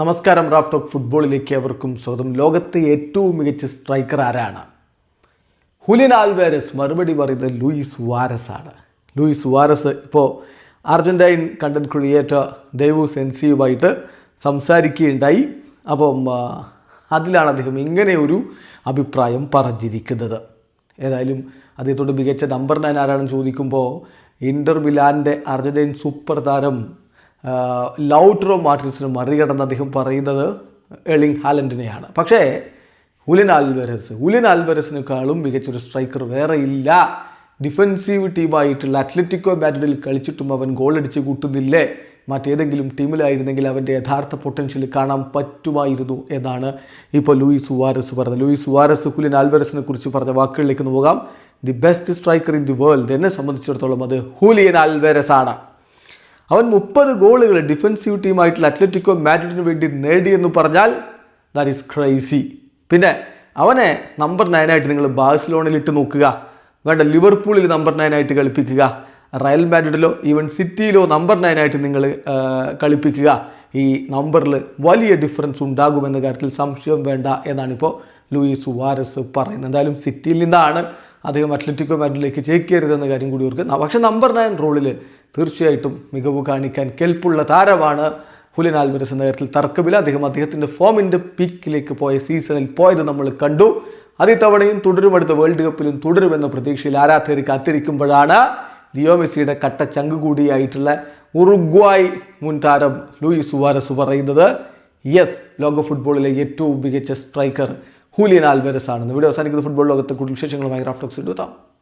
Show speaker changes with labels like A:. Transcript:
A: നമസ്കാരം Raf talk ഫുട്ബോളിലേക്ക് അവർക്കും സ്വാഗതം. ലോകത്തെ ഏറ്റവും മികച്ച സ്ട്രൈക്കർ ആരാണ്? ഹുലിൻ ആൽവേരസ് മറുപടി പറയുന്നത് ലൂയിസ് വാരസ് ആണ്. ലൂയിസ് വാരസ് ഇപ്പോൾ അർജന്റൈൻ കണ്ടന്റ് ക്രിയേറ്റർ ദേവു സെൻസിയുമായിട്ട് സംസാരിക്കുകയുണ്ടായി. അപ്പം അതിലാണ് അദ്ദേഹം ഇങ്ങനെ ഒരു അഭിപ്രായം പറഞ്ഞിരിക്കുന്നത്. ഏതായാലും അദ്ദേഹത്തോട് മികച്ച നമ്പർ നയൻ ആരാണെന്ന് ചോദിക്കുമ്പോൾ ഇന്റർ മിലാന്റെ അർജന്റൈൻ സൂപ്പർ താരം ലൗട്രോ മാർട്ടിൻസിന് മറികടന്ന് അദ്ദേഹം പറയുന്നത് എളിങ് ഹാലൻഡിനെയാണ്. പക്ഷേ ഹുലിൻ ആൽവരസ് ഹുലിൻ ആൽവരസിനേക്കാളും മികച്ചൊരു സ്ട്രൈക്കർ വേറെ ഇല്ല. ഡിഫൻസീവ് ടീമായിട്ടുള്ള അത്ലറ്റിക്കോ മാഡ്രിഡിൽ കളിച്ചിട്ടും അവൻ ഗോളടിച്ച് കൂട്ടുന്നില്ലേ? മറ്റേതെങ്കിലും ടീമിലായിരുന്നെങ്കിൽ അവന്റെ യഥാർത്ഥ പൊട്ടൻഷ്യൽ കാണാൻ പറ്റുമായിരുന്നു എന്നാണ് ഇപ്പോൾ ലൂയിസ് സുവാരസ് പറഞ്ഞത്. ലൂയിസ് സുവാരസ് ഹുലിൻ ആൽവരസിനെ കുറിച്ച് പറഞ്ഞ വാക്കുകളിലേക്ക് പോകാം. The best striker in the world എന്നെ സംബന്ധിച്ചിടത്തോളം അത് ഹുലിയൻ ആൽവരസ് ആണ് അവൻ മുപ്പത് ഗോളുകൾ ഡിഫൻസീവ് ടീമായിട്ടുള്ള അത്ലറ്റിക്കോ മാഡ്രിഡിന് വേണ്ടി നേടിയെന്ന് പറഞ്ഞാൽ ദാറ്റ് ഈസ് ക്രൈസി പിന്നെ അവനെ നമ്പർ നയനായിട്ട് നിങ്ങൾ ബാഴ്സലോണയിൽ ഇട്ട് നോക്കുക. വേണ്ട ലിവർപൂളിൽ നമ്പർ നയനായിട്ട് കളിപ്പിക്കുക. റയൽ മാഡ്രിഡിലോ ഈവൻ സിറ്റിയിലോ നമ്പർ നയനായിട്ട് നിങ്ങൾ കളിപ്പിക്കുക. ഈ നമ്പറിൽ വലിയ ഡിഫറൻസ് ഉണ്ടാകുമെന്ന കാര്യത്തിൽ സംശയം വേണ്ട എന്നാണിപ്പോൾ ലൂയിസ് സുവാരസ് പറയുന്നത്. എന്തായാലും സിറ്റിയിൽ നിന്നാണ് അദ്ദേഹം അത്ലറ്റിക്കോ മാഡ്രിഡിലേക്ക് ചേക്കേറിയതെന്ന കാര്യം കൂടി ഓർക്കുക. പക്ഷേ നമ്പർ നയൻ റോളിൽ തീർച്ചയായിട്ടും മികവ് കാണിക്കാൻ കെൽപ്പുള്ള താരമാണ് ഹുലിൻ ആൽമിരസ് എന്ന കാര്യത്തിൽ തർക്കമില്ല. അദ്ദേഹം അദ്ദേഹത്തിന്റെ ഫോമിന്റെ പീക്കിലേക്ക് പോയ സീസണിൽ പോയത് നമ്മൾ കണ്ടു. അതേ തവണയും തുടരും. അടുത്ത വേൾഡ് കപ്പിലും തുടരുമെന്ന പ്രതീക്ഷയിൽ ആരാധകർ കാത്തിരിക്കുമ്പോഴാണ് ലിയോ മെസ്സിയുടെ കട്ട ചങ്ക് കൂടിയായിട്ടുള്ള ഉറുഗ്വായ് മുൻ താരം ലൂയിസ് സുവാരസ് പറയുന്നത് യെസ് ലോക ഫുട്ബോളിലെ ഏറ്റവും മികച്ച സ്ട്രൈക്കർ ഹൂലിയൻ ആൽവരസ് ആണെന്ന്. വീഡിയോ അവസാനിക്കുന്ന. ഫുട്ബോൾ ലോകത്തെ കൂടുതൽ വിശേഷങ്ങളുമായി റാഫ്റ്റോക്സ് എടുത്താം